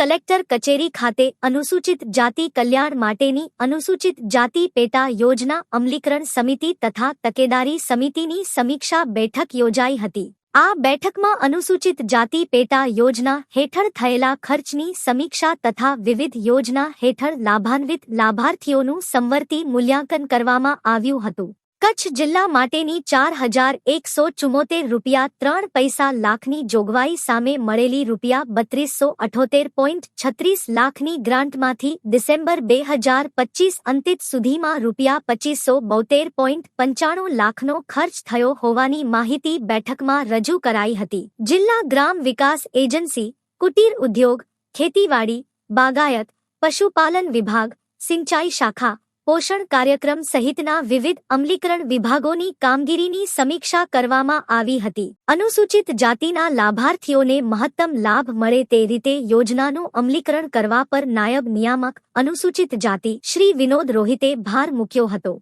Collector કચેરી ખાતે અનુસૂચિત જાતિ કલ્યાણ માટેની અનુસૂચિત જાતિ પેટા યોજના અમલીકરણ સમિતિ તથા તકેદારી સમિતિની સમીક્ષા બેઠક યોજાઈ હતી. આ બેઠકમાં અનુસૂચિત જાતિ પેટા યોજના હેઠળ થયેલા ખર્ચની સમીક્ષા તથા વિવિધ યોજના હેઠળ લાભાન્વિત લાભાર્થીઓનું સંવર્તી મૂલ્યાંકન કરવામાં આવ્યું હતું. કચ્છ જિલ્લા માટેની ચાર હજાર એકસો ચુમ્મોતેર રૂપિયા ત્રણ પૈસા લાખની જોગવાઈ સામે મળેલી રૂપિયા બત્રીસો અઠોતેર પોઈન્ટ છત્રીસ લાખની ગ્રાન્ટમાંથી ડિસેમ્બર બે હજાર પચીસ અંતિત સુધીમાં રૂપિયા પચીસો બોતેર પોઈન્ટ પંચાણું લાખનો ખર્ચ થયો હોવાની માહિતી બેઠકમાં રજૂ કરાઈ હતી. જિલ્લા ગ્રામ વિકાસ એજન્સી, કુટીર ઉદ્યોગ, ખેતીવાડી, બાગાયત, પશુપાલન વિભાગ, સિંચાઈ શાખા પોષણ કાર્યક્રમ સહિતના વિવિધ અમલીકરણ વિભાગોની કામગીરીની સમીક્ષા કરવામાં આવી હતી. અનુસૂચિત જાતિના લાભાર્થીઓને મહત્તમ લાભ મળે તે રીતે યોજનાનું અમલીકરણ કરવા પર નાયબ નિયામક અનુસૂચિત જાતિ શ્રી વિનોદ રોહિતે ભાર મૂક્યો હતો.